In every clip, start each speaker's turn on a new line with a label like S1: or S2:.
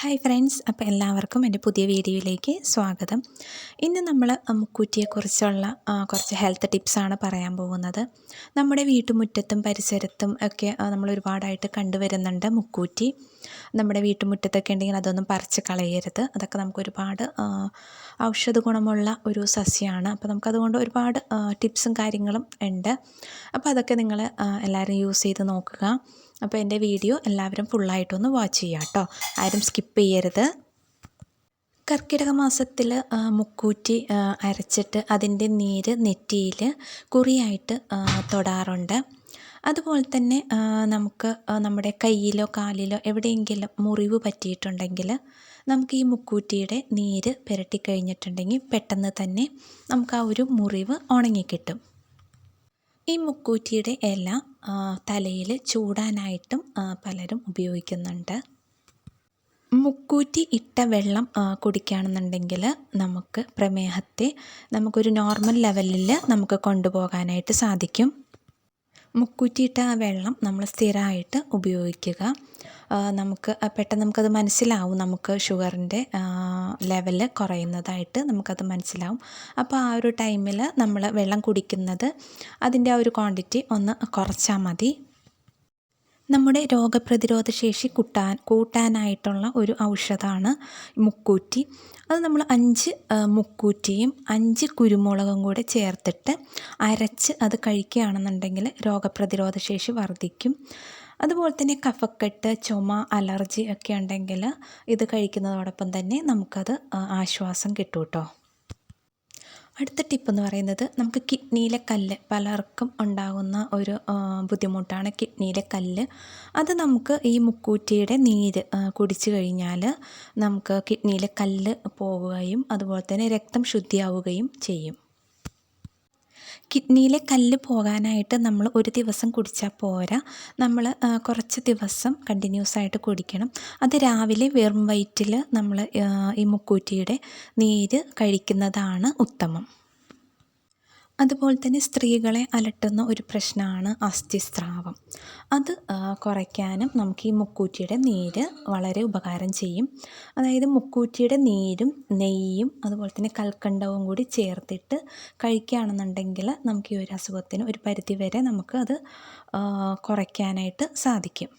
S1: Hi friends അപ്പോൾ എല്ലാവർക്കും എന്റെ പുതിയ വീഡിയോയിലേക്ക് സ്വാഗതം. ഇന്ന് നമ്മൾ മുക്കൂറ്റിയെക്കുറിച്ചുള്ള കുറച്ച് ഹെൽത്ത് ടിപ്സാണ് പറയാൻ പോകുന്നത്. നമ്മുടെ വീട്ടുമുറ്റത്തും പരിസരത്തും ഒക്കെ നമ്മൾ ഒരുപാടായിട്ട് കണ്ടുവരുന്നുണ്ട് മുക്കൂറ്റി. നമ്മുടെ വീട്ടുമുറ്റത്തൊക്കെ ഉണ്ടെങ്കിൽ അതൊന്നും പറിച്ച് കളയരുത്. അതൊക്കെ നമുക്ക് ഒരുപാട് ഔഷധ ഗുണമുള്ള ഒരു സസ്യമാണ് അപ്പോൾ നമുക്കതുകൊണ്ട് ഒരുപാട് ടിപ്സും കാര്യങ്ങളും ഉണ്ട്. അപ്പോൾ അതൊക്കെ നിങ്ങൾ എല്ലാവരും യൂസ് ചെയ്ത് നോക്കുക. അപ്പോൾ എന്റെ വീഡിയോ എല്ലാവരും ഫുള്ളായിട്ടൊന്ന് വാച്ച് ചെയ്യുക കേട്ടോ ആരും സ്കിപ്പ് ചെയ്യരുത്. കർക്കിടക മാസത്തിൽ മുക്കൂറ്റി അരച്ചിട്ട് അതിന്റെ നീര് നെറ്റിയിൽ കുറിയായിട്ട് തൊടാറുണ്ട്. അതുപോലെ തന്നെ നമുക്ക് നമ്മുടെ കയ്യിലോ കാലിലോ എവിടെയെങ്കിലും മുറിവ് പറ്റിയിട്ടുണ്ടെങ്കിൽ നമുക്ക് ഈ മുക്കൂറ്റിയുടെ നീര് പുരട്ടി കഴിഞ്ഞിട്ടുണ്ടെങ്കിൽ പെട്ടെന്ന് തന്നെ നമുക്ക് ആ ഒരു മുറിവ് ഉണങ്ങിക്കിട്ടും. ഈ മുക്കൂറ്റിയുടെ ഇല തലയിൽ ചൂടാനായിട്ടും പലരും ഉപയോഗിക്കുന്നുണ്ട്. മുക്കൂറ്റി ഇട്ട വെള്ളം കുടിക്കുകയാണെന്നുണ്ടെങ്കിൽ നമുക്ക് പ്രമേഹത്തെ നമുക്കൊരു നോർമൽ ലെവലിൽ നമുക്ക് കൊണ്ടുപോകാനായിട്ട് സാധിക്കും. മുക്കൂറ്റിയിട്ട ആ വെള്ളം നമ്മൾ സ്ഥിരമായിട്ട് ഉപയോഗിക്കുക. നമുക്ക് പെട്ടെന്ന് നമുക്കത് മനസ്സിലാവും. നമുക്ക് ഷുഗറിന്റെ ലെവൽ കുറയുന്നതായിട്ട് നമുക്കത് മനസ്സിലാവും. അപ്പോൾ ആ ഒരു ടൈമിൽ നമ്മൾ വെള്ളം കുടിക്കുന്നത് അതിന്റെ ആ ഒരു ക്വാണ്ടിറ്റി ഒന്ന് കുറച്ചാൽ മതി. നമ്മുടെ രോഗപ്രതിരോധ ശേഷി കൂട്ടാൻ കൂട്ടാനായിട്ടുള്ള ഒരു ഔഷധമാണ് മുക്കൂറ്റി. അത് നമ്മൾ അഞ്ച് മുക്കൂറ്റിയും അഞ്ച് കുരുമുളകും കൂടെ ചേർത്തിട്ട് അരച്ച് അത് കഴിക്കുകയാണെന്നുണ്ടെങ്കിൽ രോഗപ്രതിരോധ ശേഷി വർദ്ധിക്കും. അതുപോലെ തന്നെ കഫക്കെട്ട് ചുമ അലർജി ഒക്കെ ഉണ്ടെങ്കിൽ ഇത് കഴിക്കുന്നതോടൊപ്പം തന്നെ നമുക്കത് ആശ്വാസം കിട്ടും കേട്ടോ അടുത്ത ടിപ്പ് എന്ന് പറയുന്നത് നമുക്ക് കിഡ്നിയിലെ കല്ല് പലർക്കും ഉണ്ടാകുന്ന ഒരു ബുദ്ധിമുട്ടാണ് കിഡ്നിയിലെ കല്ല്. അത് നമുക്ക് ഈ മുക്കൂറ്റിയുടെ നീര് കുടിച്ചു കഴിഞ്ഞാൽ നമുക്ക് കിഡ്നിയിലെ കല്ല് പോവുകയും അതുപോലെ തന്നെ രക്തം ശുദ്ധിയാവുകയും ചെയ്യും. കിഡ്നിയിലെ കല്ല് പോകാനായിട്ട് നമ്മൾ ഒരു ദിവസം കുടിച്ചാൽ പോരാ. നമ്മൾ കുറച്ച് ദിവസം കണ്ടിന്യൂസ് ആയിട്ട് കുടിക്കണം. അത് രാവിലെ വെറും വയറ്റിൽ നമ്മൾ ഈ മുക്കൂറ്റിയുടെ നീര് കഴിക്കുന്നതാണ് ഉത്തമം. അതുപോലെ തന്നെ സ്ത്രീകളെ അലട്ടുന്ന ഒരു പ്രശ്നമാണ് അസ്ഥിസ്രാവം. അത് കുറയ്ക്കാനും നമുക്ക് ഈ മുക്കൂറ്റിയുടെ നീര് വളരെ ഉപകാരം ചെയ്യും. അതായത് മുക്കൂറ്റിയുടെ നീരും നെയ്യും അതുപോലെ തന്നെ കൽക്കണ്ടവും കൂടി ചേർത്തിട്ട് കഴിക്കുകയാണെന്നുണ്ടെങ്കിൽ നമുക്ക് ഈ ഒരു അസുഖത്തിന് ഒരു പരിധി വരെ നമുക്ക് അത് കുറയ്ക്കാനായിട്ട് സാധിക്കും.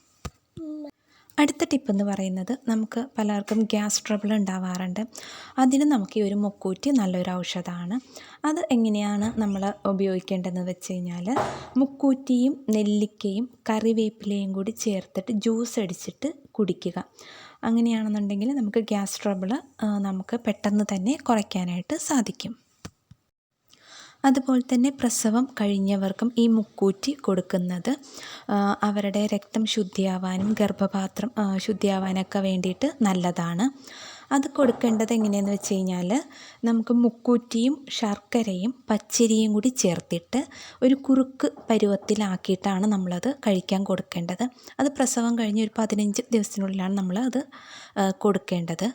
S1: അടുത്ത ടിപ്പ് എന്ന് പറയുന്നത് നമുക്ക് പലർക്കും ഗ്യാസ് ട്രബിൾ ഉണ്ടാവാറുണ്ട്. അതിന് നമുക്ക് ഈ ഒരു മുക്കൂറ്റി നല്ലൊരു ഔഷധമാണ് അത് എങ്ങനെയാണ് നമ്മൾ ഉപയോഗിക്കേണ്ടതെന്ന് വെച്ച് കഴിഞ്ഞാൽ മുക്കൂറ്റിയും നെല്ലിക്കയും കറിവേപ്പിലയും കൂടി ചേർത്തിട്ട് ജ്യൂസ് അടിച്ചിട്ട് കുടിക്കുക. അങ്ങനെയാണെന്നുണ്ടെങ്കിൽ നമുക്ക് ഗ്യാസ് ട്രബിൾ നമുക്ക് പെട്ടെന്ന് തന്നെ കുറയ്ക്കാനായിട്ട് സാധിക്കും. അതുപോലെ തന്നെ പ്രസവം കഴിഞ്ഞവർക്കും ഈ മുക്കൂറ്റി കൊടുക്കുന്നത് അവരുടെ രക്തം ശുദ്ധിയാവാനും ഗർഭപാത്രം ശുദ്ധിയാവാനൊക്കെ വേണ്ടിയിട്ട് നല്ലതാണ്. അത് കൊടുക്കേണ്ടത് എങ്ങനെയാണെന്ന് വെച്ച് കഴിഞ്ഞാൽ നമുക്ക് മുക്കൂറ്റിയും ശർക്കരയും പച്ചരിയും കൂടി ചേർത്തിട്ട് ഒരു കുറുക്ക് പരുവത്തിലാക്കിയിട്ടാണ് നമ്മളത് കഴിക്കാൻ കൊടുക്കേണ്ടത്. അത് പ്രസവം കഴിഞ്ഞ് ഒരു പതിനഞ്ച് ദിവസത്തിനുള്ളിലാണ് നമ്മൾ അത് കൊടുക്കേണ്ടത്.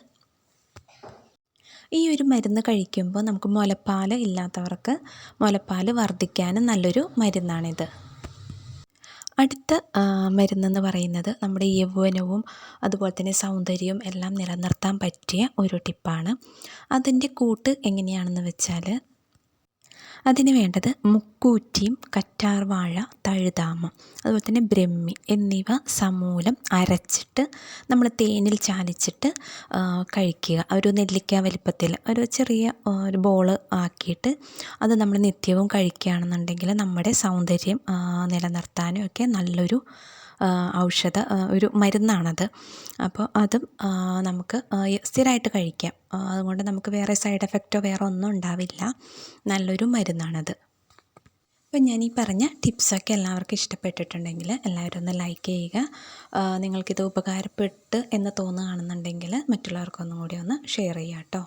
S1: ഈ ഒരു മരുന്ന് കഴിക്കുമ്പോൾ നമുക്ക് മുലപ്പാൽ ഇല്ലാത്തവർക്ക് മുലപ്പാൽ വർദ്ധിക്കാനും നല്ലൊരു മരുന്നാണിത്. അടുത്ത മരുന്നെന്ന് പറയുന്നത് നമ്മുടെ യൗവനവും അതുപോലെ തന്നെ സൗന്ദര്യവും എല്ലാം നിലനിർത്താൻ പറ്റിയ ഒരു ടിപ്പാണ്. അതിന്റെ കൂട്ട് എങ്ങനെയാണെന്ന് വെച്ചാൽ അതിന് വേണ്ടത് മുക്കൂറ്റിയും കറ്റാർവാഴ തഴുതാമ അതുപോലെ തന്നെ ബ്രഹ്മി എന്നിവ സമൂലം അരച്ചിട്ട് നമ്മൾ തേനിൽ ചാലിച്ചിട്ട് കഴിക്കുക. ഒരു നെല്ലിക്ക വലിപ്പത്തിൽ ഒരു ചെറിയ ഒരു ബോൾ ആക്കിയിട്ട് അത് നമ്മൾ നിത്യവും കഴിക്കുകയാണെന്നുണ്ടെങ്കിൽ നമ്മുടെ സൗന്ദര്യം നിലനിർത്താനും ഒക്കെ നല്ലൊരു ഔഷധ ഒരു മരുന്നാണത്. അപ്പോൾ അതും നമുക്ക് സ്ഥിരമായിട്ട് കഴിക്കാം. അതുകൊണ്ട് നമുക്ക് വേറെ സൈഡ് എഫക്റ്റോ വേറെ ഒന്നും ഉണ്ടാവില്ല. നല്ലൊരു മരുന്നാണത്. അപ്പം ഞാൻ ഈ പറഞ്ഞ ടിപ്സൊക്കെ എല്ലാവർക്കും ഇഷ്ടപ്പെട്ടിട്ടുണ്ടെങ്കിൽ എല്ലാവരും ഒന്ന് ലൈക്ക് ചെയ്യുക. നിങ്ങൾക്കിത് ഉപകാരപ്പെട്ട് എന്ന് തോന്നുകയാണെന്നുണ്ടെങ്കിൽ മറ്റുള്ളവർക്കൊന്നും കൂടി ഒന്ന് ഷെയർ ചെയ്യാം കേട്ടോ.